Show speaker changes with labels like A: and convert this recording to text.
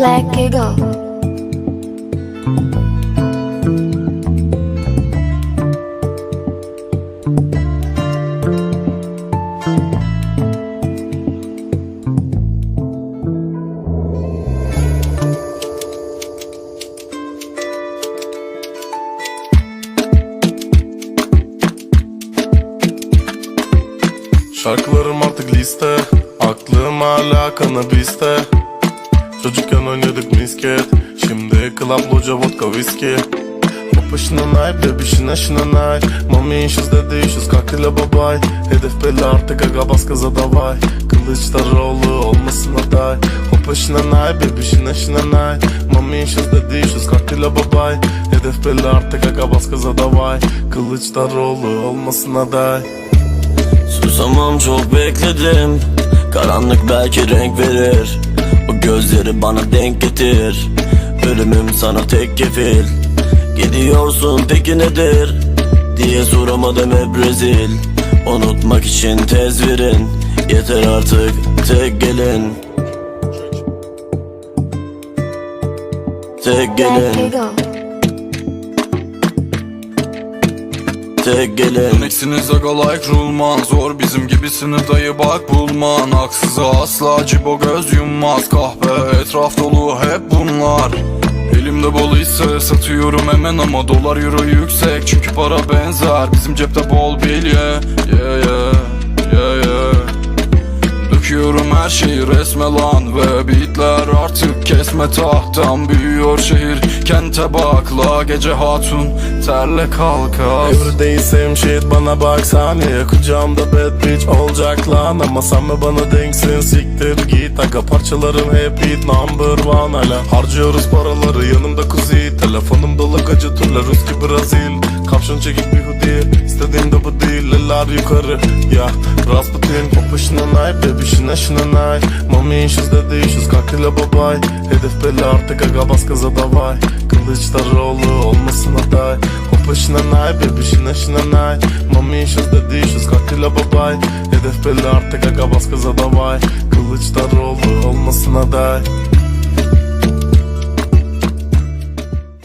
A: Black Eagle.
B: Şarkılarım artık liste Aklım hala kanabiste Çocukken oynadık misket Şimdi club loca vodka viski Попышına nay, bebişine şına nay Mami issues dedi issues kaktile babay Hedef belli artık aga bas gaza davay Kılıçdaroğlu olmasın aday Hopışına nay, bebişine şına nay Mami issues dedi issues kaktile babay Hedef belli artık aga bas gaza davay Kılıçdaroğlu olmasın aday
C: Susamam çok bekledim Karanlık belki renk verir O gözleri bana denk getir. Ölümüm sana tek kefil. Gidiyorsun peki nedir? Diye soramadım hep rezil. Unutmak için tez verin. Yeter artık tek gelin. Tek gelin Gelin.
D: Eksiiniz aga like rulman. Zor bizim gibisini dayı bak bulman. Haksıza asla cibo göz yummaz. Kahve etraf dolu hep bunlar. Elimde bol ise satıyorum hemen ama dolar euro yüksek. Çünkü para benzer bizim cepte bol bilye. Yeah yeah yeah yeah. Döküyorum her şeyi resme lan Ve beatler artık kesme tahttan Büyüyor şehir. Kente bakla Gece hatun terle kalkar.
B: Everyday same shit bana bak saniye. Kucağımda bad bitch olacak lan Ama sen mi bana denksin? Siktir git. Aga parçalarım hep hit number one. Hala Harcıyoruz paraları. Yanımda kuzi. Telefonum dolu gacı turlar Ruski Brazil. Kapşon çekik bir hoodie. İstediğim de bu değil. Eller yukarı. Ya Rasputin Popışına nay bebişine şına nay Mami issues dedi issues kaktile babay Hedef belli artık aga bas gaza davay Kılıçdaroğlu olmasın aday Popışına nay bebişine şına nay Mami issues dedi issues kaktile babay Hedef belli artık aga bas gaza davay Kılıçdaroğlu olmasın aday